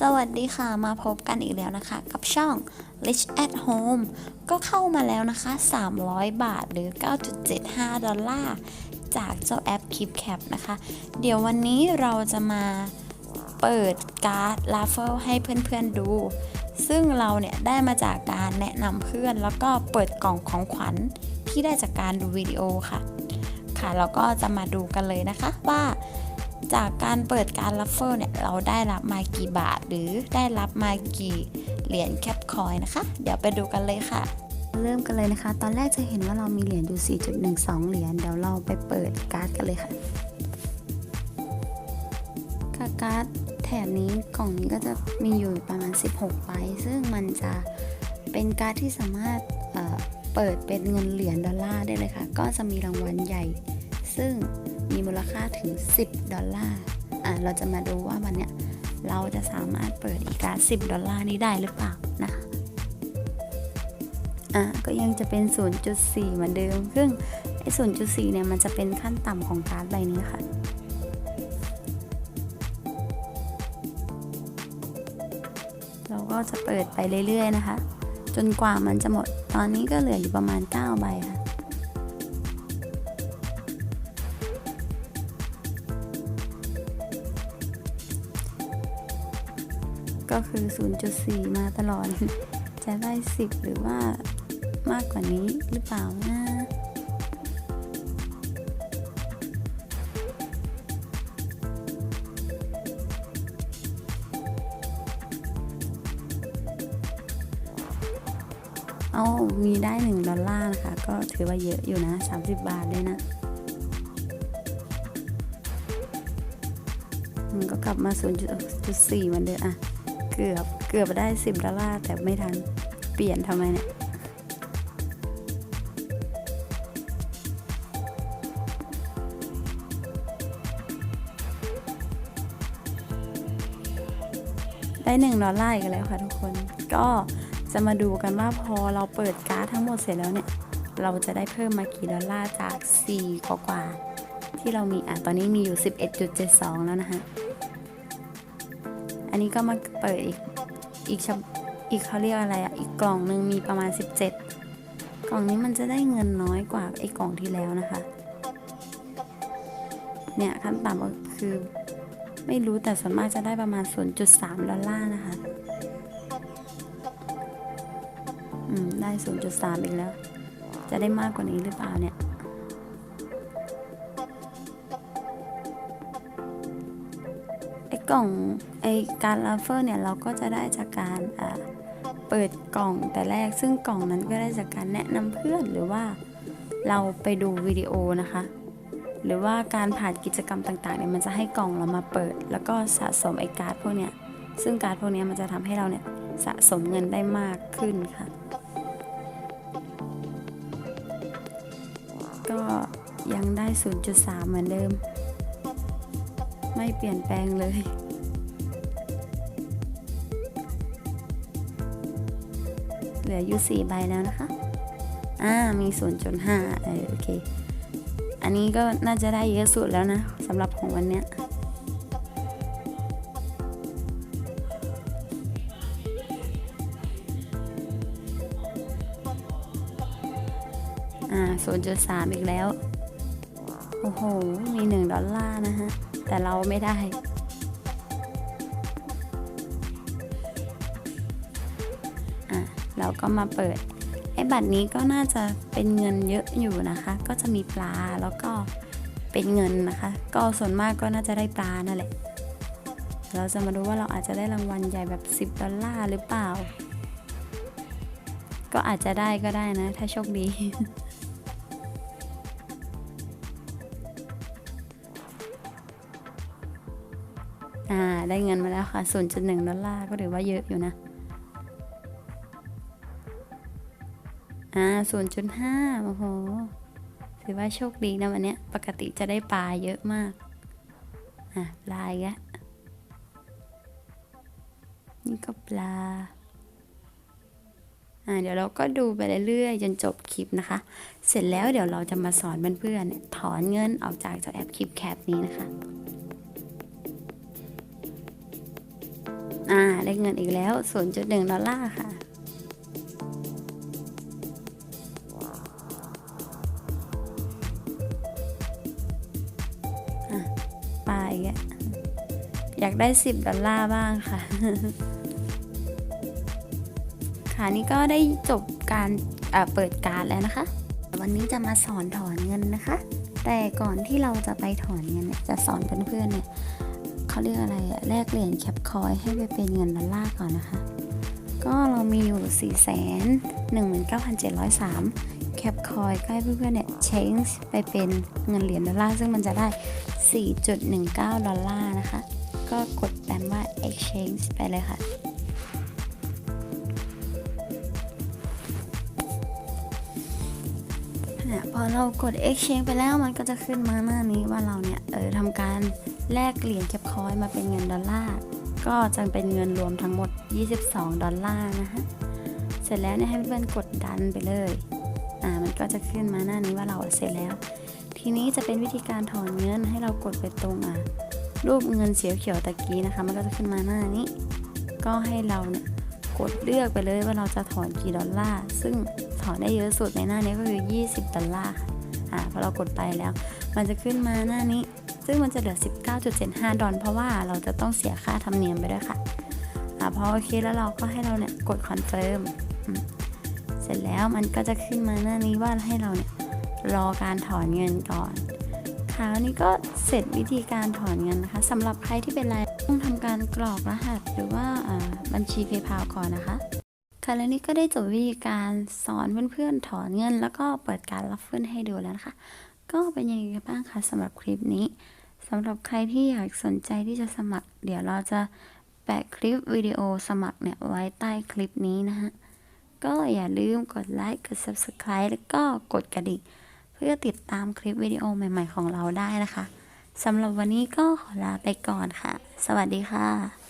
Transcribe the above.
สวัสดีค่ะมาพบกันอีกแล้วนะคะ กับช่อง Rich at Home ก็เข้ามาแล้วนะคะ 300 บาทหรือ 9.75 ดอลลาร์จากเจ้าแอป KeepCap นะคะ เดี๋ยววันนี้เราจะมาเปิดการ์ดลาเฟลให้เพื่อนๆดู ซึ่งเราเนี่ยได้มาจากการแนะนำเพื่อนแล้วก็เปิดกล่องของขวัญที่ได้จากการดูวิดีโอค่ะ ค่ะเราก็จะมาดูกันเลยนะคะว่า จากการเปิดการรับเฟอร์เนี่ยเราได้รับมากี่บาท หรือได้รับมากี่เหรียญแคปคอยนะคะ เดี๋ยวไปดูกันเลยค่ะ เริ่มกันเลยนะคะ ตอนแรกจะเห็นว่าเรามีเหรียญอยู่ 4.12 เหรียญเดี๋ยวเราไปเปิดการ์ดกันเลยค่ะค่ะการ์ดแถบนี้กล่องนี้ก็จะมีอยู่ประมาณ 16ใบซึ่งมันจะเป็นการ์ดที่สามารถเเปิดเป็นเงินเหรียญดอลลาร์ได้เลยค่ะ ก็จะมีรางวัลใหญ่ ซึ่ง มูลค่าถึง 10 ดอลลาร์ อะเราจะมาดูว่าวันเนี้ยเราจะสามารถเปิดอีการด10 ดอลลาร์นี้ได้หรือเปล่านะคะอะก็ยังจะเป็น 0.4 เหมือนเดิม ซึ่งไอ้ 0.4 เนี่ย มันจะเป็นขั้นต่ำของการ์ดใบนี้ค่ะ เราก็จะเปิดไปเรื่อยๆนะคะ จนกว่ามันจะหมด ตอนนี้ก็เหลืออยู่ประมาณ 9 ใบค่ะ ก็คือ 0.4 มาตลอด จะได้ 10 หรือว่ามากกว่านี้หรือเปล่านะเอามีได้ 1 ดอลลาร์นะคะ ก็ถือว่าเยอะอยู่นะ 30 บาทเลยนะมันก็กลับมา 0.4เหมือนเดิมอะ เกือบเกือบได้ 10 ดอลลาร์แต่ไม่ทัน เปลี่ยนทำไมเนี่ยได้1ดอลลาร์อีกแล้วค่ะทุกคน ก็จะมาดูกันว่าพอเราเปิดการ์ดทั้งหมดเสร็จแล้วเนี่ย เราจะได้เพิ่มมากี่ดอลลาร์จาก 4 กว่ากว่าที่เรามีอะตอนนี้มีอยู่ 11.72 แล้วนะคะ อันนี้ก็มาเปิดอีกอีกฉบอีกเขาเรียกอะไรอะอีกกล่องหนึ่งมีประมาณ 17 กล่องนี้มันจะได้เงินน้อยกว่าไอ้กล่องที่แล้วนะคะ เนี่ยขั้นต่ำก็คือ ไม่รู้แต่ส่วนมากจะได้ประมาณ 0.3 ดอลลาร์นะคะอืมได้ 0.3 อีกแล้ว จะได้มากกว่านี้หรือเปล่าเนี่ย กล่องไอการลาเฟอร์เนี่ยเราก็จะได้จากการเปิดกล่องแต่แรก ซึ่งกล่องนั้นก็ได้จากการแนะนำเพื่อนหรือว่าเราไปดูวิดีโอนะคะ หรือว่าการผ่านกิจกรรมต่างๆเนี่ยมันจะให้กล่องเรามาเปิด แล้วก็สะสมไอการ์ดพวกเนี้ยซึ่งการ์ดพวกเนี้ยมันจะทำให้เราเนี่ยสะสมเงินได้มากขึ้นค่ะ ก็ยังได้ 0.3 เหมือนเดิม ไม่เปลี่ยนแปลงเลย เหลืออยู่4ใบแล้วนะคะ อ่า มี0.5เออโอเค อันนี้ก็น่าจะได้เยอะสุดแล้วนะสำหรับของวันเนี้ยอ่า0.3อีกแล้ว โอ้โห มี1ดอลลาร์นะฮะ แต่เราไม่ได้ อะ เราก็มาเปิด ไอ้บัตรนี้ก็น่าจะเป็นเงินเยอะอยู่นะคะ ก็จะมีปลาแล้วก็เป็นเงินนะคะ ก็ส่วนมากก็น่าจะได้ปลานั่นแหละ เราจะมาดูว่าเราอาจจะได้รางวัลใหญ่แบบ 10 ดอลลาร์หรือเปล่า ก็อาจจะได้ก็ได้นะ ถ้าโชคดี ได้เงินมาแล้วค่ะ 0.1 ดอลลาร์ก็ถือว่าเยอะอยู่นะ อ่า 0.5 โอ้โห ถือว่าโชคดีนะวันเนี้ย ปกติจะได้ปลาเยอะมาก อะ ปลาแล้วนี่ก็ปลา อ่า เดี๋ยวเราก็ดูไปเรื่อยๆ จนจบคลิปนะคะ เสร็จแล้วเดี๋ยวเราจะมาสอนเพื่อนๆถอนเงินออกจากเจ้าแอปคลิปแคปนี้นะคะ อ่า ได้เงินอีกแล้ว 0.1 ดอลลาร์ค่ะอะไปอีกอะอยากได้ 10 ดอลลาร์บ้างค่ะ ค่ะนี่ก็ได้จบการเปิดการแล้วนะคะ วันนี้จะมาสอนถอนเงินนะคะ แต่ก่อนที่เราจะไปถอนเงินเนี่ยจะสอนเพื่อนๆเนี่ย เขาเรียกอะไรอะแลกเหรียญแคปคอยให้ไปเป็นเงินดอลลาร์ก่อนนะคะ ก็เรามีอยู่ 4 1 9 7 0 3 แคปคอยก็ให้เพื่อนๆเนี่ย change ไปเป็นเงินเหรียญดอลลาร์ซึ่งมันจะได้ 4.19 ดอลลาร์นะคะ ก็กดแปมว่า exchange ไปเลยค่ะ เนี่ยพอเรากด exchange ไปแล้วมันก็จะขึ้นมาหน้านี้ว่าเราเนี่ยเออทำการแลกเหรียญแคปคอยมาเป็นเงินดอลลาร์ก็จะเป็นเงินรวมทั้งหมด 22 ดอลลาร์นะคะเสร็จแล้วเนี่ยให้เพื่อนๆกดดันไปเลยอ่ามันก็จะขึ้นมาหน้านี้ว่าเราเสร็จแล้ว ทีนี้จะเป็นวิธีการถอนเงินให้เรากดไปตรงอะรูปเงินเสียวเขียวตะกี้นะคะ มันก็จะขึ้นมาหน้านี้ ก็ให้เราเนี่ยกดเลือกไปเลยว่าเราจะถอนกี่ดอลลาร์ซึ่ง ถอนได้เยอะสุดในหน้านี้ก็คือ 20 ดอลลาร์ค่ะอ่าพอเรากดไปแล้ว มันจะขึ้นมาหน้านี้ ซึ่งมันจะเหลือ 19.75 ดอลเพราะว่าเราจะต้องเสียค่าธรรมเนียมไปด้วยค่ะอ่าพอโอเคแล้วเราก็ให้เราเนี่ยกดคอนเฟิร์มเสร็จแล้วมันก็จะขึ้นมาหน้านี้ว่าให้เราเนี่ยรอการถอนเงินก่อนคราวนี้ก็เสร็จวิธีการถอนเงินนะคะสำหรับใครที่เป็นรายต้องทำการกรอกรหัสหรือว่าอ่าบัญชี PayPal ก่อนนะคะ ค่ะและนี่ก็ได้จบวิธีการสอนเพื่อนๆถอนเงิน แล้วก็เปิดการรับเพื่อนให้ดูแล้วนะคะ ก็เป็นยังไงกันบ้างคะสำหรับคลิปนี้สำหรับใครที่อยากสนใจที่จะสมัคร เดี๋ยวเราจะแปะคลิปวิดีโอสมัครเนี่ยไว้ใต้คลิปนี้นะฮะก็อย่าลืมกดไลค์กด Subscribe แล้วก็กดกระดิ่งเพื่อติดตามคลิปวิดีโอใหม่ ๆ ของเราได้นะคะสำหรับวันนี้ก็ขอลาไปก่อนค่ะ สวัสดีค่ะ